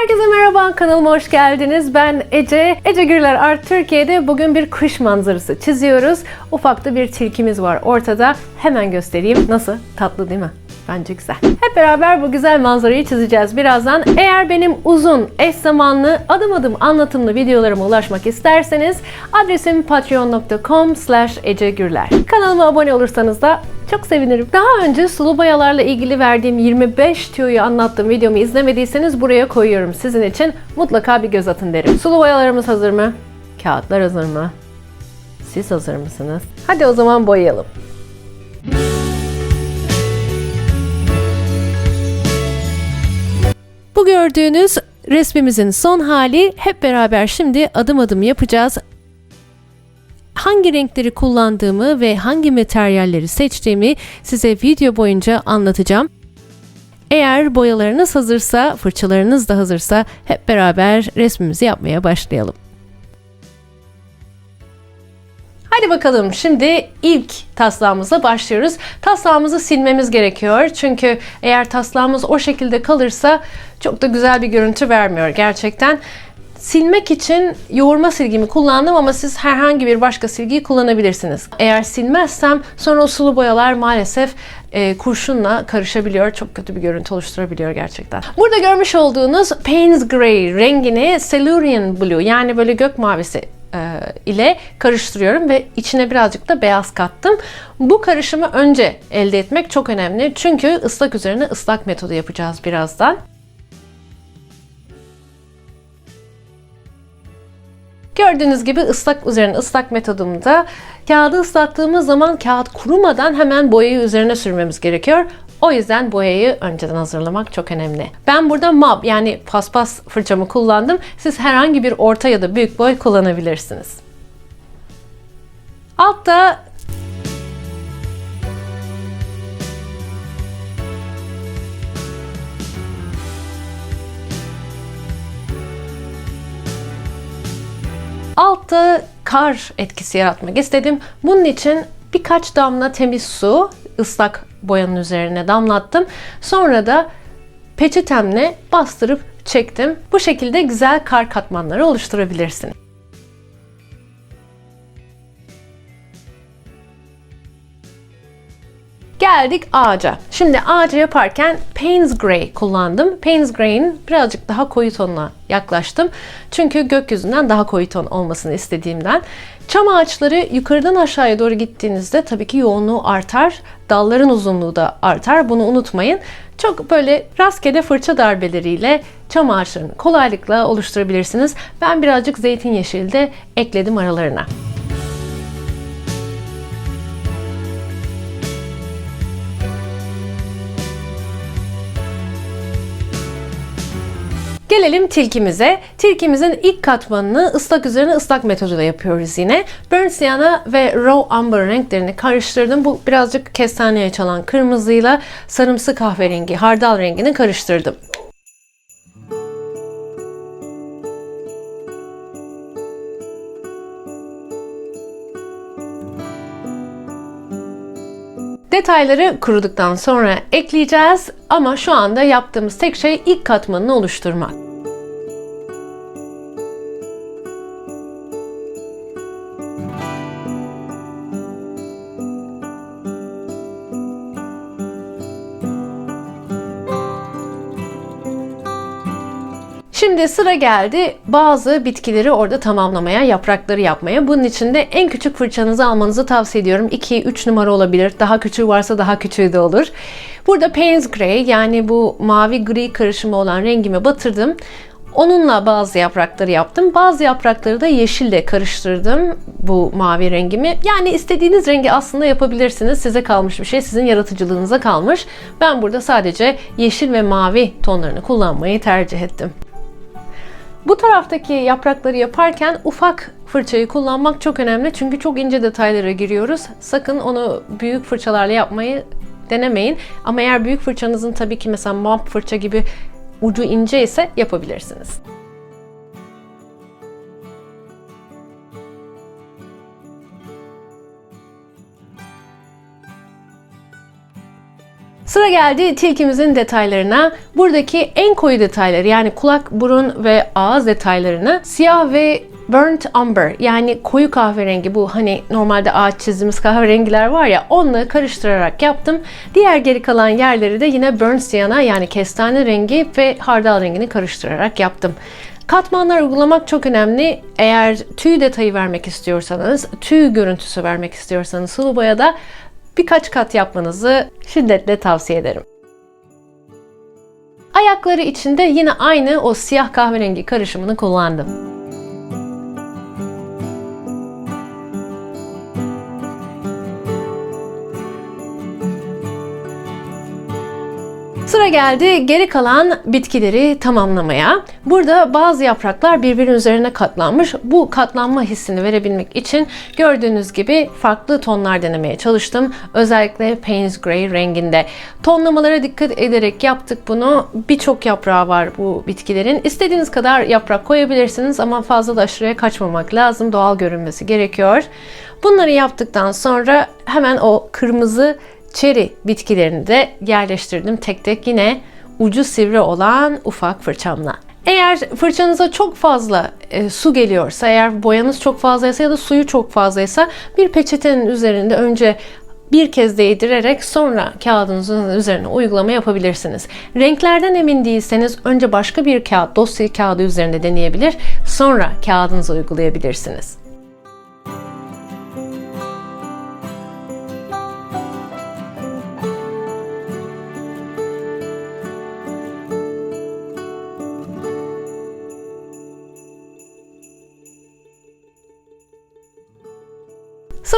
Herkese merhaba, kanalıma hoş geldiniz. Ben Ece. Ece Gürler Art Türkiye'de bugün bir kış manzarası çiziyoruz. Ufak da bir tilkimiz var ortada. Hemen göstereyim. Nasıl? Tatlı değil mi? Bence güzel. Hep beraber bu güzel manzarayı çizeceğiz birazdan. Eğer benim uzun, eş zamanlı, adım adım anlatımlı videolarıma ulaşmak isterseniz adresim patreon.com slash ecegürler. Kanalıma abone olursanız da çok sevinirim. Daha önce sulu boyalarla ilgili verdiğim 25 tüyoyu anlattığım videomu izlemediyseniz buraya koyuyorum sizin için. Mutlaka bir göz atın derim. Sulu boyalarımız hazır mı? Kağıtlar hazır mı? Siz hazır mısınız? Hadi o zaman boyayalım. Gördüğünüz resmimizin son hali. Hep beraber şimdi adım adım yapacağız. Hangi renkleri kullandığımı ve hangi materyalleri seçtiğimi size video boyunca anlatacağım. Eğer boyalarınız hazırsa, fırçalarınız da hazırsa hep beraber resmimizi yapmaya başlayalım. Hadi bakalım şimdi ilk taslağımıza başlıyoruz. Taslağımızı silmemiz gerekiyor. Çünkü eğer taslağımız o şekilde kalırsa çok da güzel bir görüntü vermiyor gerçekten. Silmek için yoğurma silgimi kullandım ama siz herhangi bir başka silgiyi kullanabilirsiniz. Eğer silmezsem sonra o sulu boyalar maalesef e, kurşunla karışabiliyor. Çok kötü bir görüntü oluşturabiliyor gerçekten. Burada görmüş olduğunuz Payne's Gray rengini Silurian Blue yani böyle gök mavisi e, ile karıştırıyorum ve içine birazcık da beyaz kattım. Bu karışımı önce elde etmek çok önemli. Çünkü ıslak üzerine ıslak metodu yapacağız birazdan. Gördüğünüz gibi ıslak üzerine ıslak metodumda kağıdı ıslattığımız zaman kağıt kurumadan hemen boyayı üzerine sürmemiz gerekiyor. O yüzden boyayı önceden hazırlamak çok önemli. Ben burada mab yani paspas fırçamı kullandım. Siz herhangi bir orta ya da büyük boy kullanabilirsiniz. Altta altta kar etkisi yaratmak istedim. Bunun için birkaç damla temiz su ıslak boyanın üzerine damlattım. Sonra da peçetemle bastırıp çektim. Bu şekilde güzel kar katmanları oluşturabilirsin. Geldik ağaca. Şimdi ağaca yaparken Payne's Gray kullandım. Payne's Gray'in birazcık daha koyu tonuna yaklaştım. Çünkü gökyüzünden daha koyu ton olmasını istediğimden. Çam ağaçları yukarıdan aşağıya doğru gittiğinizde tabii ki yoğunluğu artar. Dalların uzunluğu da artar. Bunu unutmayın. Çok böyle rastgele fırça darbeleriyle çam ağaçlarını kolaylıkla oluşturabilirsiniz. Ben birazcık zeytin yeşili de ekledim aralarına. Gelelim tilkimize. Tilkimizin ilk katmanını ıslak üzerine ıslak metoduyla yapıyoruz yine. Burnt sienna ve raw amber renklerini karıştırdım. Bu birazcık kestaneye çalan kırmızıyla sarımsı kahverengi, hardal rengini karıştırdım. Detayları kuruduktan sonra ekleyeceğiz ama şu anda yaptığımız tek şey ilk katmanını oluşturmak. Şimdi sıra geldi bazı bitkileri orada tamamlamaya, yaprakları yapmaya. Bunun için de en küçük fırçanızı almanızı tavsiye ediyorum. 2-3 numara olabilir. Daha küçüğü varsa daha küçüğü de olur. Burada Payne's Gray yani bu mavi gri karışımı olan rengimi batırdım. Onunla bazı yaprakları yaptım. Bazı yaprakları da yeşille karıştırdım bu mavi rengimi. Yani istediğiniz rengi aslında yapabilirsiniz. Size kalmış bir şey, sizin yaratıcılığınıza kalmış. Ben burada sadece yeşil ve mavi tonlarını kullanmayı tercih ettim. Bu taraftaki yaprakları yaparken ufak fırçayı kullanmak çok önemli. Çünkü çok ince detaylara giriyoruz. Sakın onu büyük fırçalarla yapmayı denemeyin. Ama eğer büyük fırçanızın tabii ki mesela mop fırça gibi ucu ince ise yapabilirsiniz. Sıra geldi tilkimizin detaylarına. Buradaki en koyu detayları yani kulak, burun ve ağız detaylarını siyah ve burnt umber yani koyu kahverengi bu hani normalde ağaç çizdiğimiz kahverengiler var ya onunla karıştırarak yaptım. Diğer geri kalan yerleri de yine burnt siyana yani kestane rengi ve hardal rengini karıştırarak yaptım. Katmanlar uygulamak çok önemli. Eğer tüy detayı vermek istiyorsanız, tüy görüntüsü vermek istiyorsanız sulu boyada birkaç kat yapmanızı şiddetle tavsiye ederim. Ayakları içinde yine aynı o siyah kahverengi karışımını kullandım. Geldi geri kalan bitkileri tamamlamaya. Burada bazı yapraklar birbirinin üzerine katlanmış. Bu katlanma hissini verebilmek için gördüğünüz gibi farklı tonlar denemeye çalıştım. Özellikle Payne's Gray renginde. Tonlamalara dikkat ederek yaptık bunu. Birçok yaprağı var bu bitkilerin. İstediğiniz kadar yaprak koyabilirsiniz ama fazla da aşırıya kaçmamak lazım. Doğal görünmesi gerekiyor. Bunları yaptıktan sonra hemen o kırmızı çeri bitkilerini de yerleştirdim tek tek yine ucu sivri olan ufak fırçamla. Eğer fırçanıza çok fazla e, su geliyorsa, eğer boyanız çok fazlaysa ya da suyu çok fazlaysa bir peçetenin üzerinde önce bir kez değdirerek sonra kağıdınızın üzerine uygulama yapabilirsiniz. Renklerden emin değilseniz önce başka bir kağıt, dosya kağıdı üzerinde deneyebilir, sonra kağıdınıza uygulayabilirsiniz.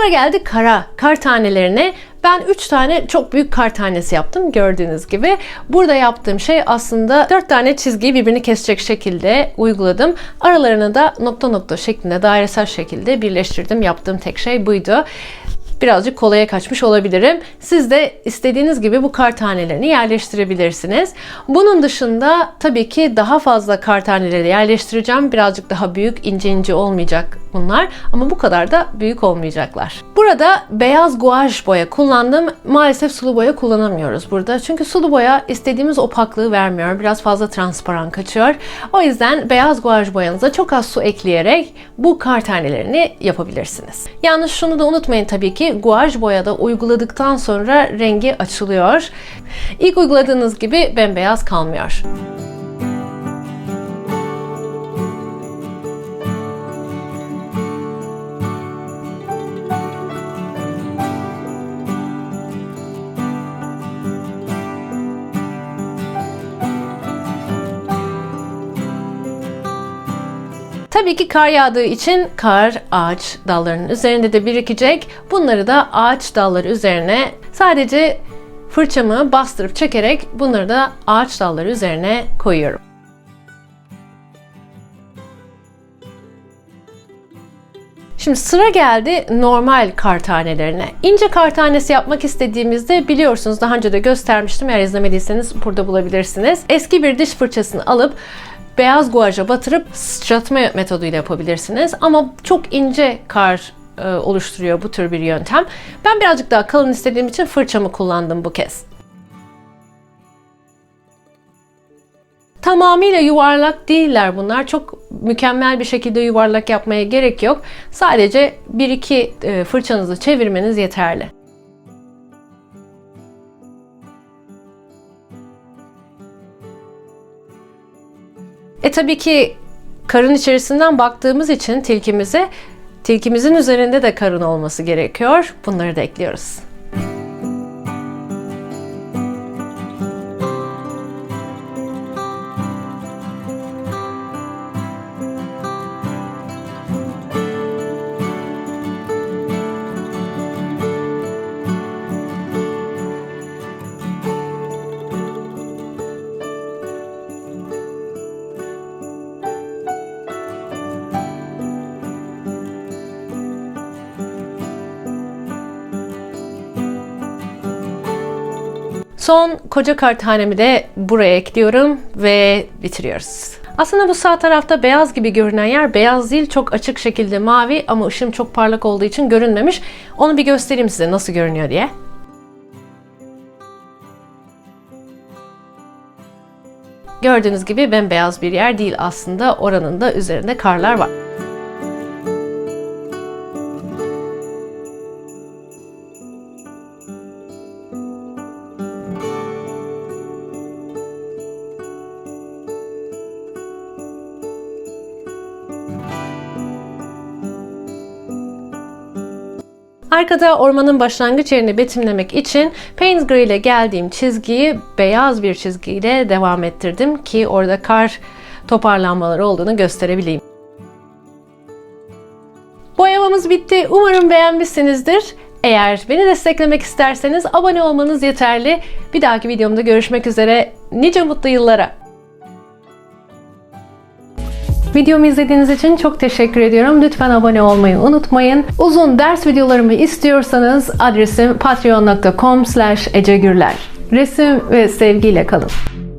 Sıra geldi kara, kar tanelerine. Ben 3 tane çok büyük kar tanesi yaptım gördüğünüz gibi. Burada yaptığım şey aslında 4 tane çizgiyi birbirini kesecek şekilde uyguladım. Aralarını da nokta nokta şeklinde dairesel şekilde birleştirdim. Yaptığım tek şey buydu birazcık kolaya kaçmış olabilirim. Siz de istediğiniz gibi bu kar tanelerini yerleştirebilirsiniz. Bunun dışında tabii ki daha fazla kar taneleri yerleştireceğim. Birazcık daha büyük, ince ince olmayacak bunlar ama bu kadar da büyük olmayacaklar. Burada beyaz guaj boya kullandım. Maalesef sulu boya kullanamıyoruz burada. Çünkü sulu boya istediğimiz opaklığı vermiyor. Biraz fazla transparan kaçıyor. O yüzden beyaz guaj boyanıza çok az su ekleyerek bu kar tanelerini yapabilirsiniz. Yalnız şunu da unutmayın tabii ki guaj boyada uyguladıktan sonra rengi açılıyor. İlk uyguladığınız gibi bembeyaz kalmıyor. Tabii ki kar yağdığı için kar ağaç dallarının üzerinde de birikecek. Bunları da ağaç dalları üzerine sadece fırçamı bastırıp çekerek bunları da ağaç dalları üzerine koyuyorum. Şimdi sıra geldi normal kar tanelerine. İnce kar tanesi yapmak istediğimizde biliyorsunuz daha önce de göstermiştim. Eğer izlemediyseniz burada bulabilirsiniz. Eski bir diş fırçasını alıp beyaz guaja batırıp sıçratma metoduyla yapabilirsiniz. Ama çok ince kar e, oluşturuyor bu tür bir yöntem. Ben birazcık daha kalın istediğim için fırçamı kullandım bu kez. Tamamıyla yuvarlak değiller bunlar. Çok mükemmel bir şekilde yuvarlak yapmaya gerek yok. Sadece bir iki e, fırçanızı çevirmeniz yeterli. E tabii ki karın içerisinden baktığımız için tilkimize tilkimizin üzerinde de karın olması gerekiyor. Bunları da ekliyoruz. Son koca karthanemi de buraya ekliyorum ve bitiriyoruz. Aslında bu sağ tarafta beyaz gibi görünen yer beyaz değil çok açık şekilde mavi ama ışığım çok parlak olduğu için görünmemiş. Onu bir göstereyim size nasıl görünüyor diye. Gördüğünüz gibi bembeyaz bir yer değil aslında oranın da üzerinde karlar var. Arkada ormanın başlangıç yerini betimlemek için Painsbury ile geldiğim çizgiyi beyaz bir çizgiyle devam ettirdim ki orada kar toparlanmaları olduğunu gösterebileyim. Boyamamız bitti. Umarım beğenmişsinizdir. Eğer beni desteklemek isterseniz abone olmanız yeterli. Bir dahaki videomda görüşmek üzere. Nice mutlu yıllara. Videomu izlediğiniz için çok teşekkür ediyorum. Lütfen abone olmayı unutmayın. Uzun ders videolarımı istiyorsanız adresim patreon.com slash ecegürler. Resim ve sevgiyle kalın.